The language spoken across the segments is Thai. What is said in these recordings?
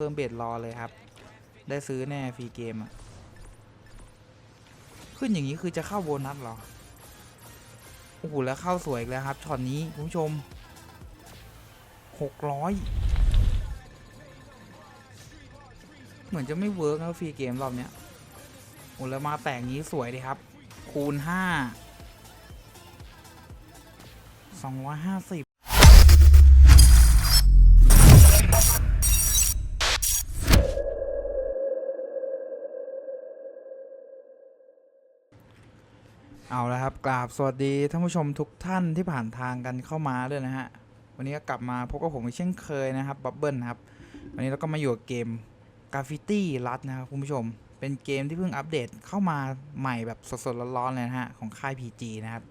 เพิ่มเบ็ดรอเลยครับ ได้ซื้อแน่ฟรีเกมอะขึ้นอย่างนี้คือจะเข้าโบนัสหรอ โอ้โห แล้วเข้าสวยแล้วครับช็อตนี้คุณผู้ชมหกร้อยเหมือนจะไม่เวิร์กนะฟรีเกมรอบเนี้ยโอ้แล้วมาแต่งนี้สวยดีครับ คูณห้าสองร้อยห้าสิบ เอาละครับกราบสวัสดีท่านผู้ชมทุกท่านที่ผ่านทางกันเข้ามาด้วยนะฮะ วันนี้ก็กลับมาพบกับผมเช่นเคยนะครับบับเบิลครับ วันนี้เราก็มาอยู่กับเกมกราฟฟิตี้รัดนะครับคุณผู้ชม เป็นเกมที่เพิ่งอัปเดตเข้ามาใหม่แบบสดๆร้อนๆเลยนะฮะ ของค่าย PG นะครับ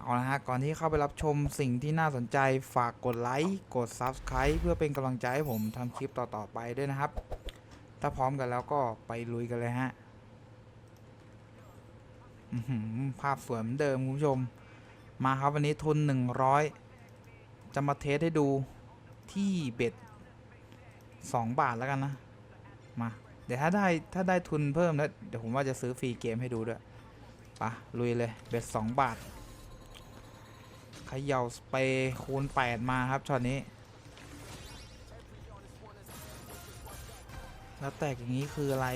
เอาละฮะ ก่อนที่เข้าไปรับชมสิ่งที่น่าสนใจฝากกดไลค์กด Subscribe เพื่อเป็นกำลังใจให้ผมทำคลิปต่อๆไปด้วยนะครับ ถ้าพร้อมกันแล้วก็ไปลุยกันเลยฮะ ภาพสวยเหมือนเดิมคุณผู้ชม มาครับวันนี้ทุน 100 จะมาเทสให้ดูที่เบ็ด2บาทแล้วกันนะ มา เดี๋ยวถ้าได้ถ้าได้ทุนเพิ่มแล้วเดี๋ยวผมว่าจะซื้อฟรีเกมให้ดูด้วยปะลุยเลยเบ็ด2บาทขย่าสเปรคูณ 8 มาครับช็อตนี้ แล้วแตกอย่างนี้คืออะไร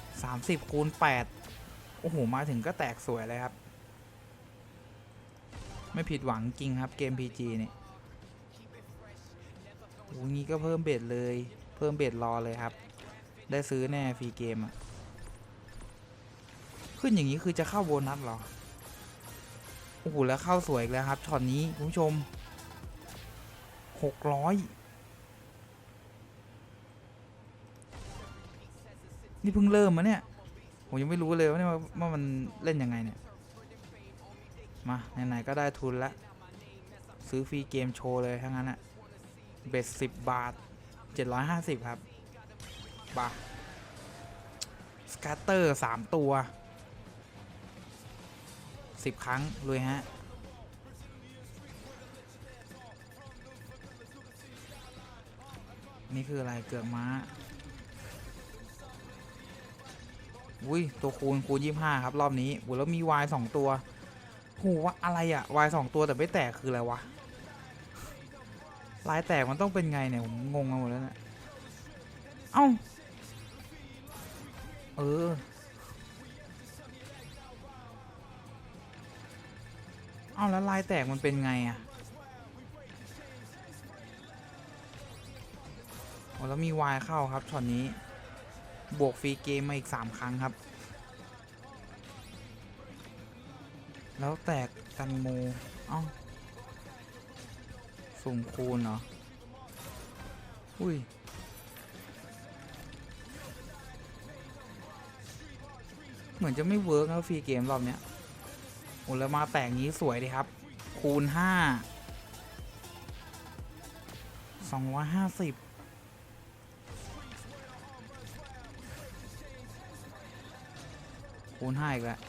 30 คูณ 8 โอ้โห มาถึงก็แตกสวยเลยครับ ไม่ผิดหวังจริงครับเกม PG เนี่ยโอ้งี้ก็เพิ่มเบ็ดเลย เพิ่มเบ็ดรอเลยครับ ได้ซื้อแน่ฟรีเกมอะขึ้นอย่างนี้คือจะเข้าโบนัสหรอ โอ้โห แล้วเข้าสวยอีกแล้วครับช็อตนี้คุณผู้ชม600นี่เพิ่งเริ่มมาเนี่ย ผมยังไม่รู้เลยว่าเนี่ยว่าวามันเล่นยังไงเนี่ย มาไหนๆก็ได้ทุนล้วซื้อฟรีเกมโชว์เลยทั้งนั้นอะเบ็ดสิบบาทเจ็ดร้อยห้าสิบครับบาสกัตเตอร์สามตัวสิบครั้งเลยฮะนี่คืออะไรเกือกม้า อุ้ยตัวคูณคูณยี่ห้าครับรอบนี้อุ้ยแล้วมีวายสองตัวโหว่าอะไรอะวายสองตัวแต่ไม่แตกคืออะไรวะลายแตกมันต้องเป็นไงเนี่ยผมงงไปหมดแล้วเนี่ยเอ้าเออเอาแล้วลายแตกมันเป็นไงอะโอ้แล้วมีวายเข้าครับช็อตนี้ บวกฟรีเกมมาอีก 3 ครั้งครับ แล้วแตกตันโมเอ้าสุ่มคูณเหรอ อุ้ย เหมือนจะไม่เวิร์กแล้วฟรีเกมรอบเนี้ยโอ้แล้วมาแตกงี้สวยดีครับ คูณ 5 250 คูณห้าอีกแล้ว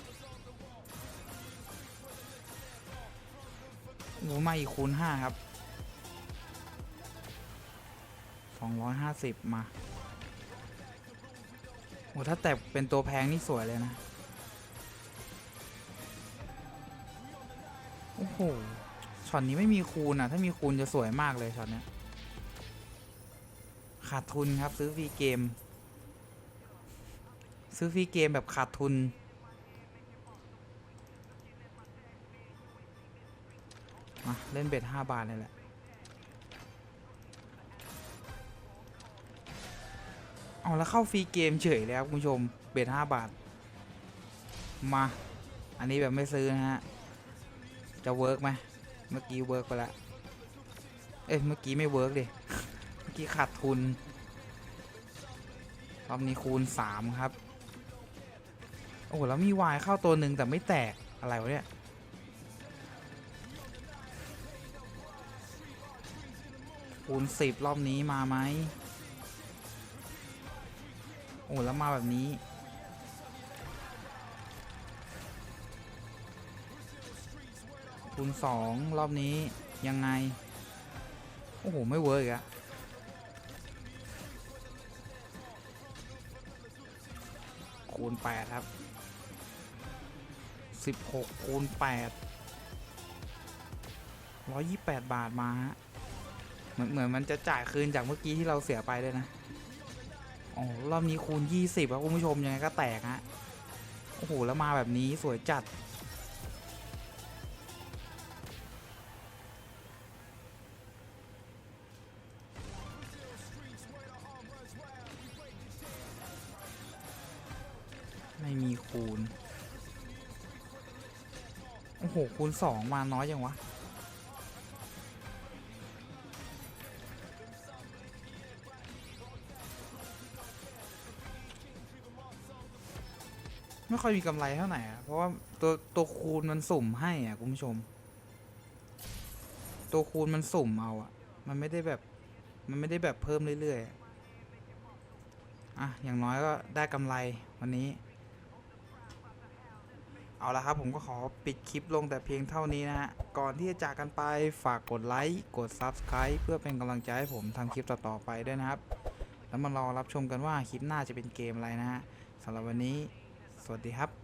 โอ้มาอีกคูณห้าครับสองร้อยห้าสิบมาโอ้ถ้าแต่เป็นตัวแพงนี่สวยเลยนะ โอ้โห ช็อตนี้ไม่มีคูณอะ ถ้ามีคูณจะสวยมากเลยช็อตเนี้ย ขาดทุนครับซื้อฟรีเกม ซื้อฟรีเกมแบบขาดทุน มาเล่นเบ็ดห้าบาทเลยแหละเอาแล้วเข้าฟรีเกมเฉยเลยครับคุณผู้ชมเบ็ดห้าบาท มา อันนี้แบบไม่ซื้อนะฮะ จะเวิร์กไหมเมื่อกี้เวิร์กไปแล้วเอ้ยเมื่อกี้ไม่เวิร์กดิเมื่อกี้ขาดทุนรอบนี้คูณสามครับ โอ้โหแล้วมีวายเข้าตัวหนึ่งแต่ไม่แตกอะไรวะเนี่ย คูณสิบรอบนี้มาไหมโอ้แล้วมาแบบนี้ คูณสองรอบนี้ยังไง โอ้โห ไม่เวอร์กอะคูณแปดครับสิบหกคูณแปดร้อยยี่แปดบาทมาฮะ เหมือนเหมือนมันจะจ่ายคืนจากเมื่อกี้ที่เราเสียไปด้วยนะโอ้รอบนี้คูณยี่สิบครับคุณผู้ชมยังไงก็แตกฮะโอ้โหแล้วมาแบบนี้สวยจัด ไม่มีคูณ โอ้โหคูณสองมาน้อยยังวะ ไม่ค่อยมีกำไรเท่าไหร่อะเพราะว่าตัวตัวคูณมันสุ่มให้อะคุณผู้ชม ตัวคูณมันสุ่มเอาอะ มันไม่ได้แบบ มันไม่ได้แบบเพิ่มเรื่อยๆอะอะอย่างน้อยก็ได้กำไรวันนี้ เอาละครับผมก็ขอปิดคลิปลงแต่เพียงเท่านี้นะฮะ ก่อนที่จะจากกันไปฝากกดไลค์กด Subscribe เพื่อเป็นกำลังใจให้ผมทำคลิปต่อๆไปด้วยนะครับ แล้วมารอรับชมกันว่าคลิปหน้าจะเป็นเกมอะไรนะฮะสำหรับวันนี้ สวัสดีครับ